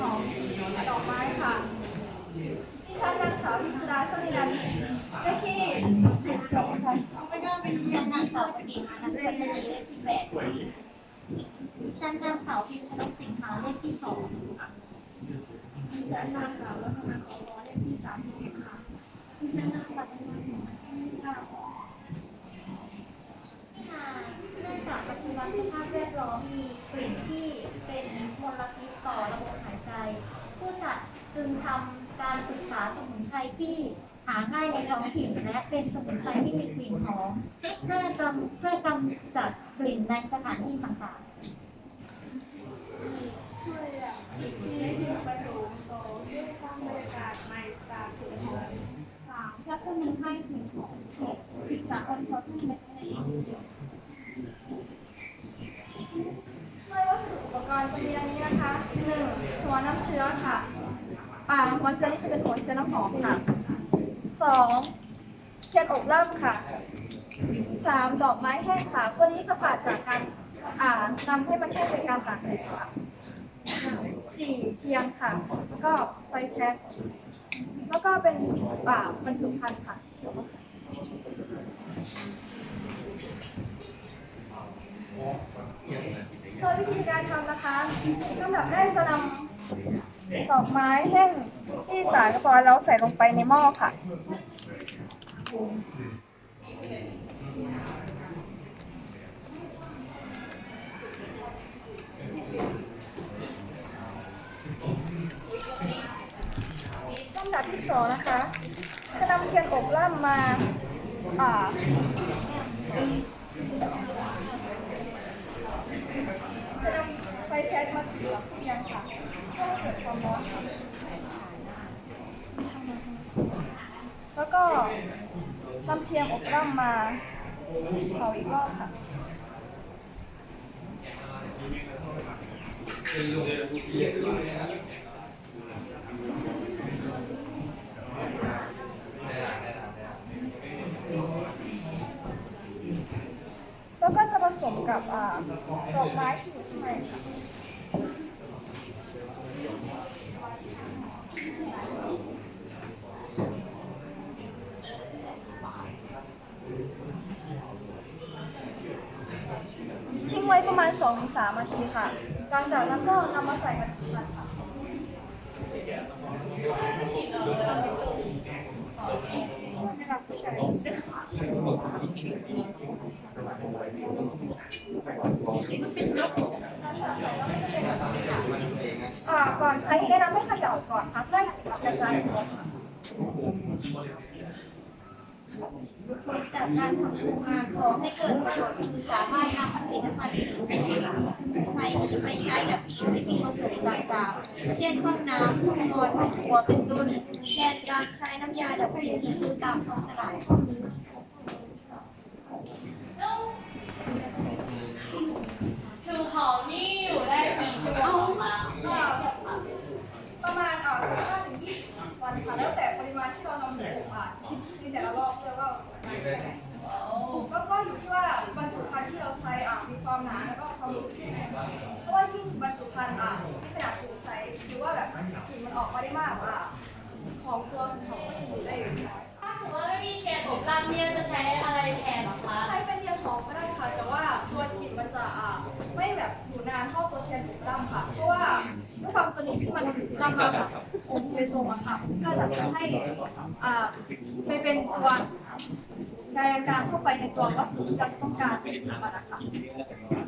ของดอกไม้ค่ะดิฉันนางสาวพิชดาสมินันท์เลขที่สิบสองค่ะแล้วก็เป็นชั้นนางสาวปฏิมานันทปัตนีเลขที่แปดชั้นนางสาวพิมพ์ชนกสิงหาเลขที่สองดิฉันนางสาวรัตนาขอร้อยเลขที่สามสิบเอ็ดค่ะดิฉันนางสาวปฏิมาสิงหาเลขที่เก้าที่มาเนื่องจากปัจจุบันสภาพแวดล้อมมีกลิ่นที่เป็นมลพิษต่อระบบหายใจ ผู้จัดจึงทำการศึกษาสมุนไพ รที่หาง่ายในท้องถิ่นและเป็นสมุนไพรที่มีกลิ่นหอมเพื่อกำเพื่อกำจัดกลิ่นในสถานที่ต่างๆช่วยอะที่ที่ประสูงโซด้วยสร้างบรรยากาศใหม่จากสิ่งของสามถ้าผู้มีให้สิ่งของสี่ศึกษาคนพบที่ไม่ใช่ในชีวิตจริงด้วยวัสดุอุปกรณ์จะมีดังนี้นะคะหนึ่งหัวน้ำเชื้อค่ะ อ่าหัวเชื้อนี่จะเป็นหัวเชื้อน้ำหอมค่ะสองเทียนอบร่ำค่ะสามดอกไม้แห้งค่ะตัวนี้จะผ่านจากการอ่านำให้มันแห้งเป็นการตากแดดค่ะสี่เทียนค่ะ ก็ไฟแช็กแล้วก็เป็นอ่าบรรจุภัณฑ์ค่ะโดยวิธีการทำนะคะลำดับแรกจะนำ ดอกไม้แห้งที่ตากรียบร้อยแล้วใส่ลงไปในหม้อค่ะ ลำดับที่สองนะคะ จะนำเทียนอบล่ำมา อ่าจะนำ ไฟแช็กมาเสียบเทียนค่ะเพื่อให้เกิดความร้อนค่ะแล้วก็นำเทียนอบล่ำมาเผาอีกรอบค่ะแล้วก็จะผสมกับดอกไม้ที่อยู่ข้างในค่ะ ทิ้งไว้ประมา ณ2-3นาทีค่ะ หลังจากนั้นก็นำมาใส่บรรจุภัณฑ์ค่ะอ่าก่อนใช้แนะนำให้ขย่าก่อนค่ะเพื่อให้กระจายตัวค่ จากการทำโครงงานขอให้เกิดประโยชน์คือสามารถนำผลิตภัณฑ์ไทยนี้ไปใช้กับสิ่งผสมต่างๆ เช่นห้องน้ำห้องนอนห้องครัวเป็นต้นแทนการใช้น้ำยาดับกลิ่นที่ซื้อตามท้องตลาดถึงหอมนี่อยู่ได้กี่ชั่วโมงคะก็ประมาณอ่า15ถึง20วันค่ะแล้วแต่ปริมาณที่เรานำหมูอะในแต่ละรอบ ด้วยว่าปริมาณแค่ไหนแล้วก็อยู่ที่ว่าบรรจุภัณฑ์ที่เราใช้อะมีความหนาแล้วก็ความลึกแค่ไหนเพราะว่ายิ่งบรรจุภัณฑ์อะที่ขนาดถูกใส่หรือว่าแบบกลิ่นมันออกมาได้มากอะของตัวของก็จะอยู่ได้อยู่น้อยถ้าสมมติว่าไม่มีเทียนอบรำเนี่ยจะใช้อะไรแทนเหรอคะใช้เป็นเทียนหอมก็ได้ค่ะแต่ว่าตัวกลิ่นมันจะอ่าไม่แบบอยู่นานเท่าตัวเทียนถูกล่ำค่ะ เพราะว่าด้วยความตัวนี้ที่มันนำมาแบบอบเป็นตัวอะค่ะก็จะทำให้อ่าไปเป็นตัว กายการเข้าไปในตัววัสดุที่เราต้องการเป็นมันนะคะ